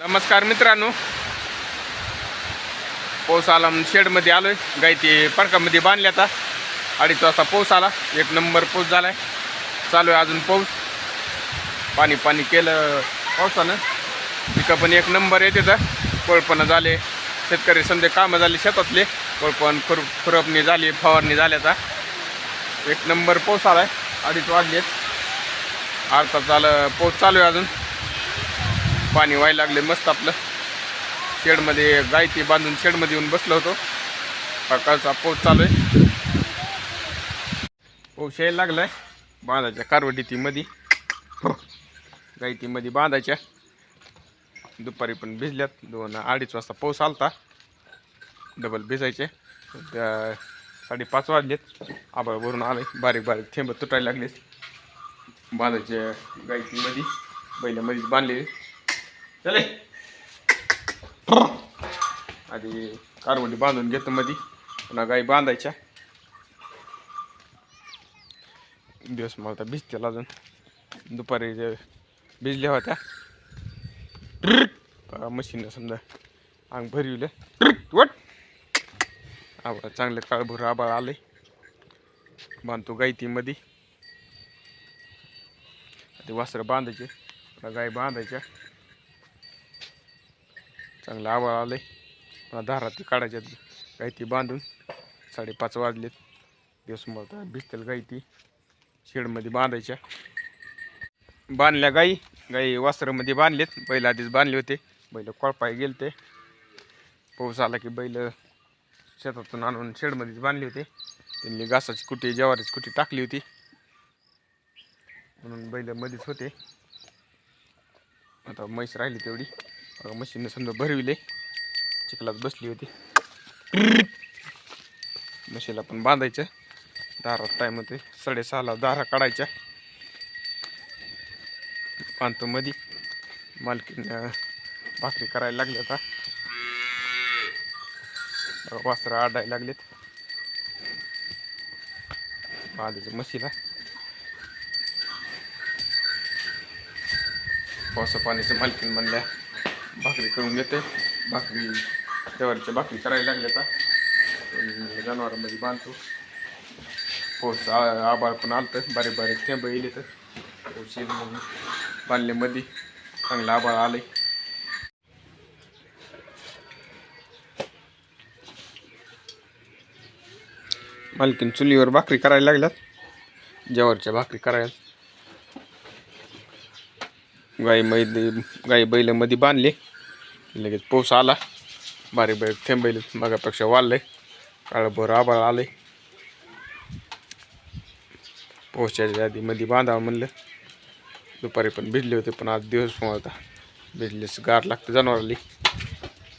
नमस्कार मित्रांनो. पाऊस आला म्हणून शेडमध्ये आलोय. गाई ते पार्कामध्ये बांधले आता. अडीच वाजता पाऊस आला. एक नंबर पाऊस झालाय. चालू आहे अजून पाऊस. पाणी पाणी केलं पावसानं. पिकं पण एक नंबर येते तर कोळपणं झाले. शेतकरी समजे कामं झाली शेतातले. कोळपण खुर खुरपणी झाली फवारणी झाली आता. एक नंबर पाऊस आलाय. अडीच वाजलेत. अर्धा झालं पाऊस चालू आहे अजून. पाणी व्हायला लागले मस्त आपलं. शेडमध्ये गायती बांधून शेडमध्ये येऊन बसलो होतो. सकाळचा पाऊस चालू आहे. पाऊस यायला लागलाय. बांधायच्या कारवटी ती मधी हो गाई बांधायच्या. दुपारी पण भिजल्यात. दोन अडीच वाजता पाऊस आलता. डबल भिजायचे. साडेपाच वाजलेत. आबाळ भरून आले बारीक बारीक थेंब तुटायला लागलेत. बांधायचे गाई ती बैलामध्ये बांधले. चले. आधी कारवंडी बांधून घेतो मध्ये पुन्हा गाई बांधायच्या. दिवस मला तर भिजतील अजून. दुपारी जे भिजल्या होत्या. मशीन समजा अंग भरविलं. वट. आबाळ चांगले काळभर आबाळ आले. बांधतो गाई ती मध्ये ते वासरं बांधायचे. पुन्हा गाय बांधायच्या. चांगलं आवाळ आहे मला दारात काढायच्या काढायच्यात ती बांधून. साडेपाच वाजलेत. दिवस मला भिजतील गाई ती शेडमध्ये बांधायच्या. बांधल्या गाई गाई वासरामध्ये बांधलेत. बैल आधीच बांधले होते. बैल कोळपाय गेले ते पाऊस आला की बैल शेतातून आणून शेडमध्येच बांधले होते. त्यांनी घासाची कुटी ज्वारीची कुटी टाकली होती. म्हणून बैल मध्येच होते. आता म्हैस राहिली तेवढी. मशीनने समजा भरविले चिखलात बसली होती. मशीला पण बांधायचं. दारात टाईम होते साडेसहाला दारा काढायच्या. बांधतो मधी मालकीनं भाकरी करायला लागले आता. वासरं आडायला लागलेत. बांधायचं मशीला पावसा पाण्याचं मालकीन म्हणल्या. भाकरी करून घेते. भाकरी देवारीच्या भाकरी करायला लागल्या आता जनावरांमध्ये बांधतो. पाऊस आ- आबाळ पण आलतं. बारीक बारीक थेंब येईल तर पाऊस येईल म्हणून बांधल्यामध्ये चांगलं आबाळ आलंय. मालकीन चुलीवर भाकरी करायला लागल्यात. जेवारच्या भाकरी करायला. गाई मैदे गाई बैलामध्ये बांधले. लगेच पाऊस आला. बारीक बारीक थेंबेल मगापेक्षा वाढलंय काळभर आबाळ आले. पोहोचायच्या आधी मध्ये बांधावं म्हणलं. दुपारी पण भिजले होते पण आज दिवस पण होता भिजलेस गार लागतं जनावराली.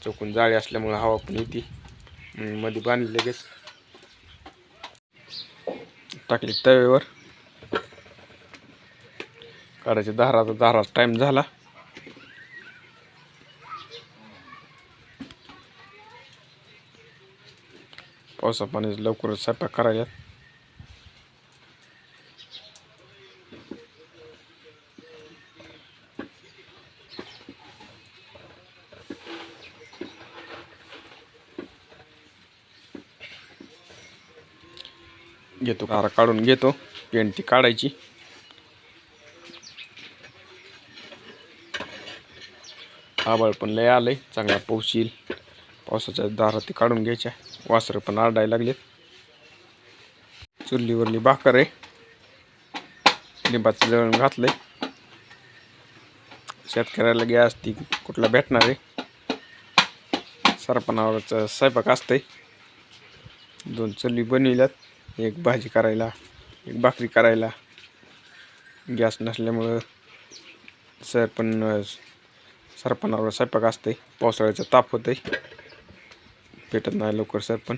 चौकून जाळी असल्यामुळं हवा पण येते. मध्ये बांधली लगेच. टाकली तव्यावर. काढायचे दाराचा दाराचा टाईम झाला. पावसा पाणी लवकरच स्वयंपाक करायला. घेतो कारा काढून घेतो. पेंटी काढायची. आबाळ पण लय आलंय. चांगला पाऊस येईल. पावसाच्या दारात ते काढून घ्यायच्या. वासरं पण आरडायला लागलेत. चुलीवरली भाकर आहे. लिंबाचं जळण घातलंय. शेतकऱ्याला गॅस ती कुठला भेटणार आहे? सरपणावरचं स्वयंपाक असतंय. दोन चुली बनविल्यात. एक भाजी करायला एक भाकरी करायला. गॅस नसल्यामुळं सर पण सरपणावर स्वयंपाक असते पावसाळ्याचं ताप होतंय. भेटत नाही लवकर सर पण.